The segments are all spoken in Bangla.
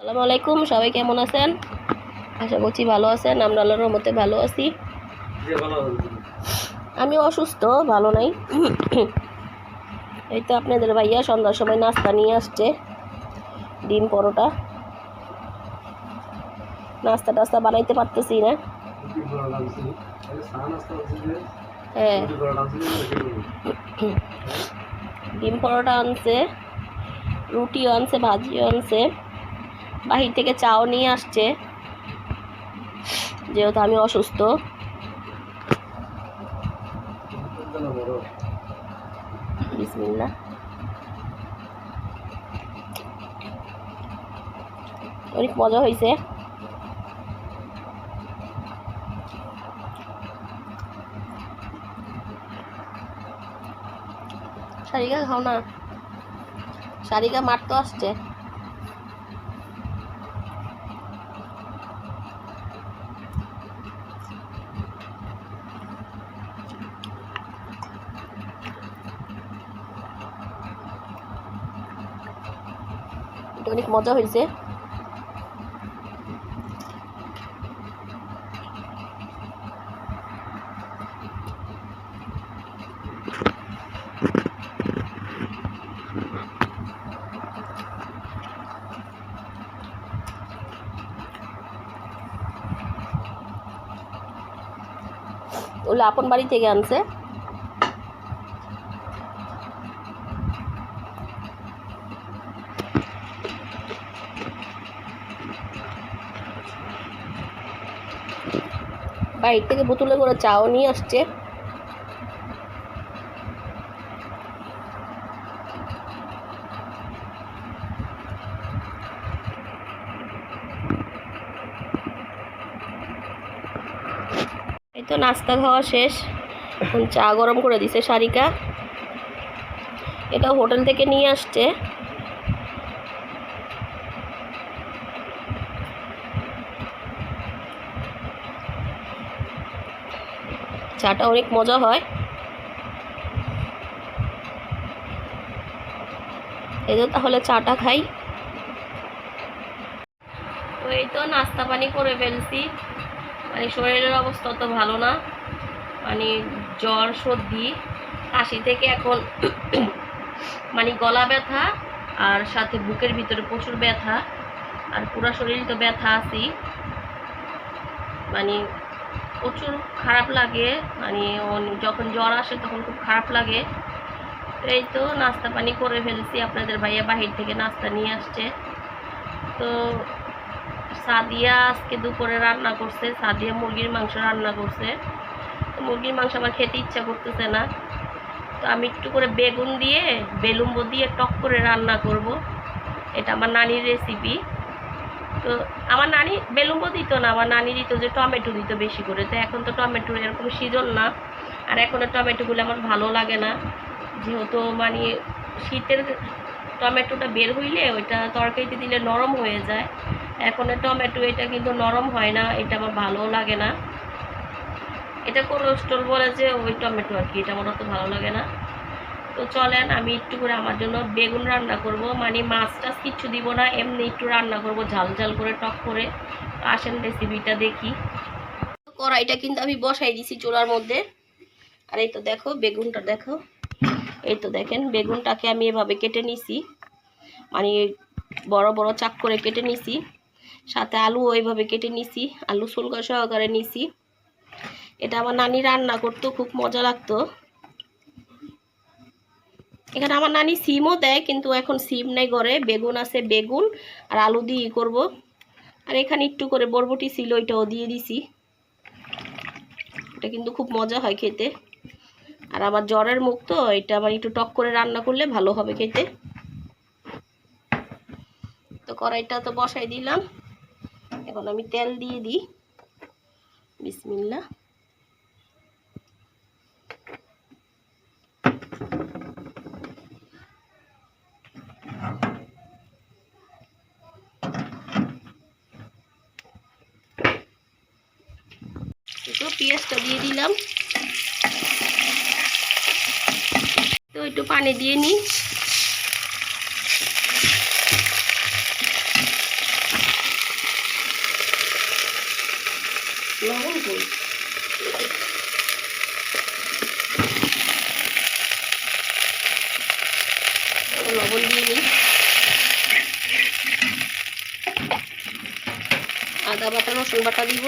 আসসালামু আলাইকুম সবাই কেমন আছেন? আশা করছি ভালো আছেন, আমরা আল্লাহর রহমতে ভালো আছি। আমি অসুস্থ, ভালো নাই। এই তো আপনাদের ভাইয়া সন্ধ্যার সময় নাস্তা নিয়ে আসছে, ডিম পরোটা। নাস্তা টাস্তা বানাইতে পারতেছি না। হ্যাঁ। ডিম পরোটা আনছে, রুটিও আনছে, ভাজিও আনছে। বাহির থেকে চাও নিয়ে আসছে। যেহেতু আমি অসুস্থ। অনেক মজা হয়েছে। সারিকা খাও না। সারিকা মার তো আসছে। এটা অনেক মজা হয়েছে। ওগুলো আপন বাড়ি থেকে আনছে। বাইরে থেকে বোতলে করে চাও নিয়ে আসছে। এই তো নাস্তা খাওয়া শেষ। এখন চা গরম করে দিছে সারিকা। এটা হোটেল থেকে নিয়ে আসছে। চাটা অনেক মজা হয়। এই তো তাহলে চাটা খাই। তো এই তো নাস্তা পানি করে ফেলছি। মানে শরীরের অবস্থা তো ভালো না। মানে জ্বর, সর্দি, কাশি থেকে এখন মানে গলা ব্যথা আর সাথে বুকের ভিতরে প্রচুর ব্যথা। আর পুরা শরীর তো ব্যথা আছি মানে প্রচুর খারাপ লাগে মানে যখন জ্বর আসে তখন খুব খারাপ লাগে। তো এই তো নাস্তা পানি করে ফেলছি আপনাদের ভাইয়া বাহির থেকে নাস্তা নিয়ে আসছে। তো সাদিয়া আজকে দুপুরে রান্না করছে, সাদিয়া মুরগির মাংস রান্না করছে। মুরগির মাংস আমার খেতে ইচ্ছা করতেছে না। তো আমি একটু করে বেগুন দিয়ে, বেলুম্বো দিয়ে টক করে রান্না করব। এটা আমার নানির রেসিপি তো আমার নানি বেলুম্বো দিত না, আমার নানি দিত যে টমেটো দিত বেশি করে। তো এখন তো টমেটোর এরকম সিজন না, আর এখনের টমেটোগুলো আমার ভালো লাগে না। যেহেতু মানে শীতের টমেটোটা বের হইলে ওইটা তরকারিতে দিলে নরম হয়ে যায়। এখনের টমেটো এটা কিন্তু নরম হয় না, এটা আমার ভালোও লাগে না। এটা কোলেস্ট্রল বলে যে ওই টমেটো আর কি, এটা আমার অত ভালো লাগে না। তো চলেন আমি একটু করে আমার জন্য বেগুন রান্না করব। মানে মাছ টাছ কিচ্ছু দিব না, এমনি একটু রান্না করব, ঝাল ঝাল করে, টক করে। আসেন রেসিপিটা দেখি। কড়াইটা কিন্তু আমি বসাই দিছি চুলার মধ্যে। আর এই তো দেখো, বেগুনটা দেখো। এই তো দেখেন, বেগুনটাকে আমি এভাবে কেটে নিছি। মানে বড় বড় চাক করে কেটে নিছি। সাথে আলু ওইভাবে কেটে নিছি, আলু সুলকা সহকারে নিছি। এটা আমার নানি রান্না করতো, খুব মজা লাগতো। এখানে আমার নানি সিমও দেয়, কিন্তু এখন সিম নেই ঘরে। বেগুন আছে, বেগুন, আর আলু দিয়ে করব। আর এখানে একটু করে বরবটি ছিল, ওইটাও দিয়ে দিছি। এটা কিন্তু খুব মজা হয় খেতে। আর আমার জ্বরের মুখ তো, এটা আমার একটু টক করে রান্না করলে ভালো হবে খেতে। তো কড়াইটা তো বসাই দিলাম। এখন আমি তেল দিয়ে দিই। বিসমিল্লা মাছটা দিয়ে দিলাম। তো একটু পানি দিয়ে নিই। লবণ কই লবণ দিয়ে নিই। আদা বাটা, রসুন বাটা দিব।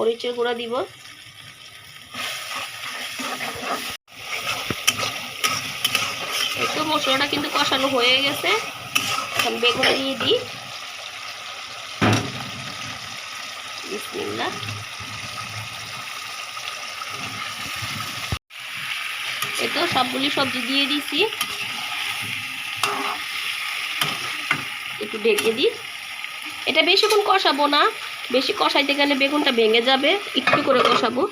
মরিচের গুঁড়ো দিব। একটু মশলাটা কিন্তু কষানো হয়ে গেছে। এখন বেগুন দিয়ে দিই। এই সবগুলি সবজি দিয়ে দিছি। একটু ঢেকে দিই। এটা বেশিক্ষণ কষাবো না। বেশি কষাইতে গেলে বেগুনটা ভেঙে যাবে একটু করে কষাবো।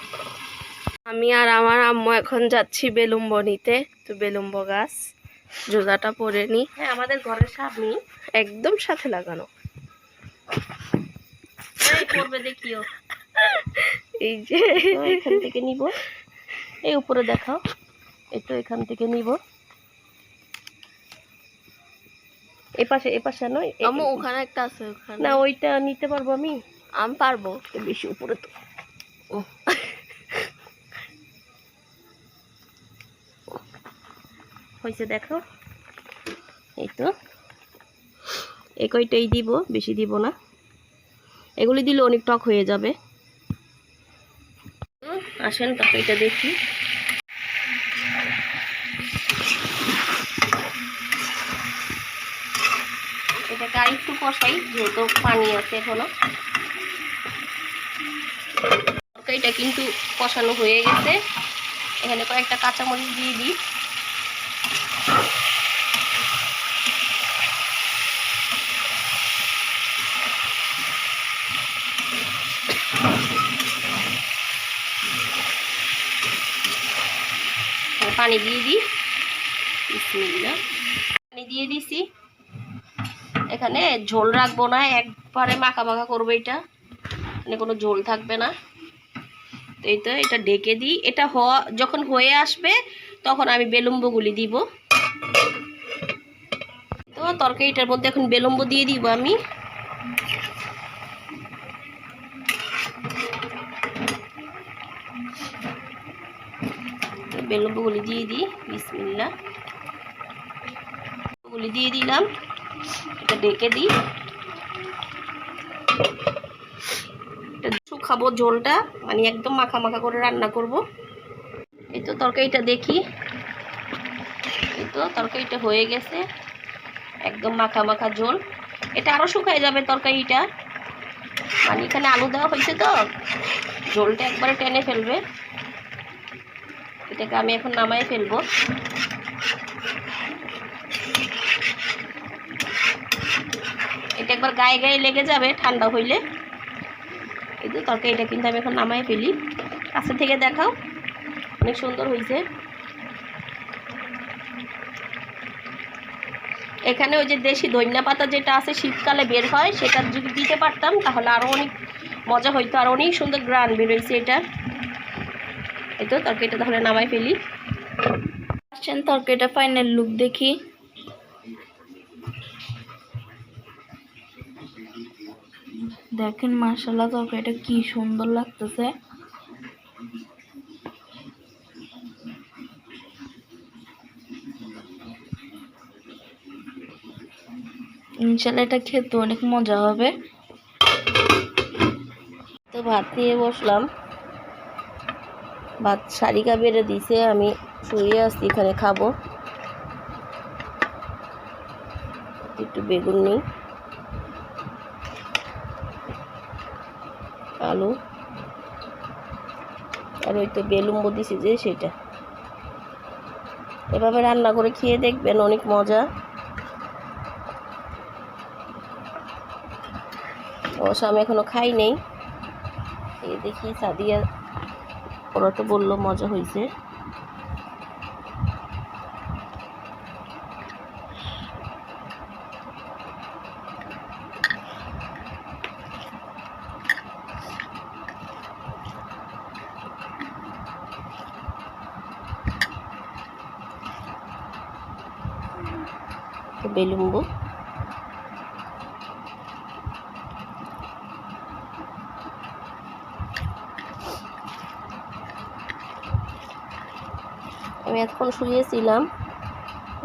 আমি আর আমার আম্মু এখন যাচ্ছি বেলুম্ব নিতে তো বেলুম্ব গাছ জোজাটা পরে নি। হ্যাঁ আমাদের ঘরের সামনে একদম সাথে লাগানো। করবে দেখিও। এই যে। এখান থেকে নিব। এই উপরে দেখাও। তো এখান থেকে নিব। এ পাশে এ পাশে নয় ওখানে একটা আছে ওখানে। না ওইটা নিতে পারব আমি। আমি পারব একটু বেশি উপরে তো। ও। হয়েছে দেখো। এই তো। এই কয়টাই দিব বেশি দিব না। এগুলি দিলে অনেক টক হয়ে যাবে। আসেন তরকারিটা দেখি। এটাকে আর একটু কষাই যেহেতু পানি আছে এখনও। তরকারিটা কিন্তু কষানো হয়ে গেছে। এখানে কয়েকটা কাঁচামরিচ দিয়ে দিই। পানি দিয়ে দিই। পানি দিয়ে দিছি। এখানে ঝোল রাখব না, একবারে মাখা মাখা করব এটা। মানে কোনো ঝোল থাকবে না। তো এই তো এটা ঢেকে দিই। এটা হওয়া যখন হয়ে আসবে, তখন আমি বেলুম্বগুলি দিব। তো তরকারিটার মধ্যে এখন বেলুম্ব দিয়ে দিব আমি। বেলুম্বগুলি দিয়ে দিই বিসমিল্লা গুলি দিয়ে দিলাম। এটা ডেকে দিই এটা শুকাবো ঝোলটা। মানে একদম মাখা মাখা করে রান্না করব। এই তো তরকারিটা দেখি। এই তো তরকারিটা হয়ে গেছে। একদম মাখা মাখা ঝোল। এটা আরও শুকায় যাবে তরকারিটা। মানে এখানে আলু দেওয়া হয়েছে তো। ঝোলটা একবারে টেনে ফেলবে। এটাকে আমি এখন নামাই ফেলব। এটা একবার গায়ে গায়ে লেগে যাবে ঠান্ডা হইলে। এই তো তরকারিটা কিন্তু আমি এখন নামাই ফেলি। কাছে থেকে দেখাও, অনেক সুন্দর হয়েছে। এখানে ওই যে দেশি ধনিয়া পাতা যেটা আছে শীতকালে বের হয়, সেটা যদি দিতে পারতাম, তাহলে আরও অনেক মজা হইতো, আর অনেক সুন্দর গ্রান বেরোইছে এটা। এই তো তরকারিটা তাহলে নামাই ফেলি। আসছেন তরকারিটা ফাইনাল লুক দেখি। দেখেন মার্শাল্লাহ তরকারিটা কি সুন্দর লাগতেছে। ইনশাল্লাহ এটা খেতে অনেক মজা হবে। তো ভাত নিয়ে বসলাম। ভাত শারিকা বেড়ে দিছে, আমি শুয়ে আসছি এখানে খাব। একটু বেগুন নিই। আলু আর ওই তো বেলুম্বো দিছি যে সেটা। এভাবে রান্না করে খেয়ে দেখবেন, অনেক মজা। অবশ্য আমি এখনও খাই নেই। দেখি সাদিয়া, ওরা তো বলল মজা হয়েছে বেলুম্বু। আমি এতক্ষণ শুয়েছিলাম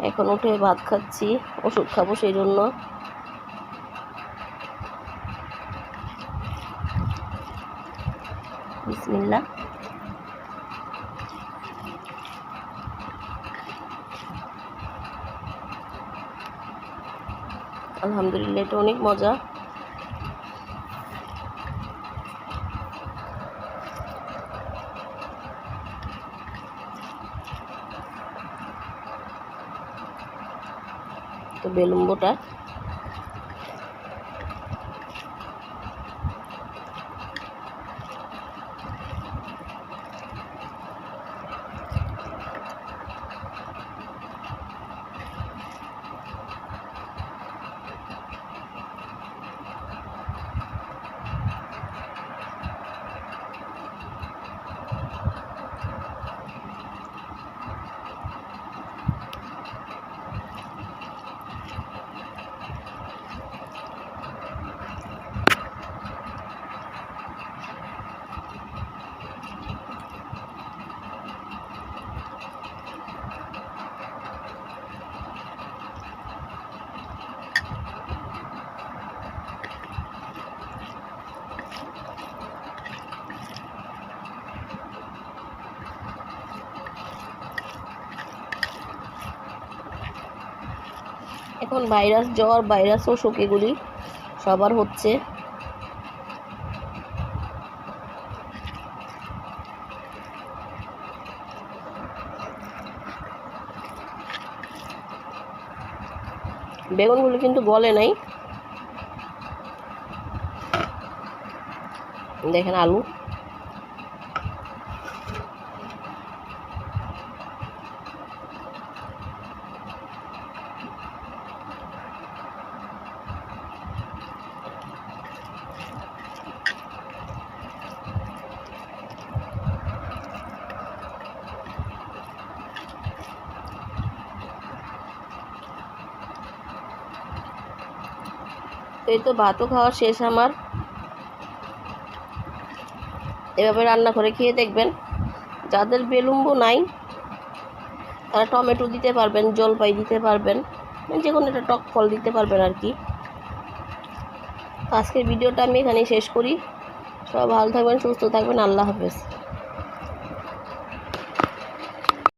এখন উঠে ভাত খাচ্ছি ওষুধ খাব সেই জন্য বিসমিল্লা আলহামদুলিল্লাহ এটা অনেক মজা। তো বেলুম্বটা এখন ভাইরাস জ্বর ভাইরাস অসুখ এগুলি সবার হচ্ছে। বেগুনগুলি কিন্তু গলে নাই। দেখেন আলু। এই তো ভাতও খাওয়া শেষ আমার। এভাবে রান্না করে খেয়ে দেখবেন, যাদের বেলুম্বু নাই, তারা টমেটো দিতে পারবেন, জলপাই দিতে পারবেন যে কোনো একটা টক ফল দিতে পারবেন আর কি। আজকের ভিডিওটা আমি এখানেই শেষ করি। সবাই ভালো থাকবেন, সুস্থ থাকবেন, আল্লাহ হাফেজ।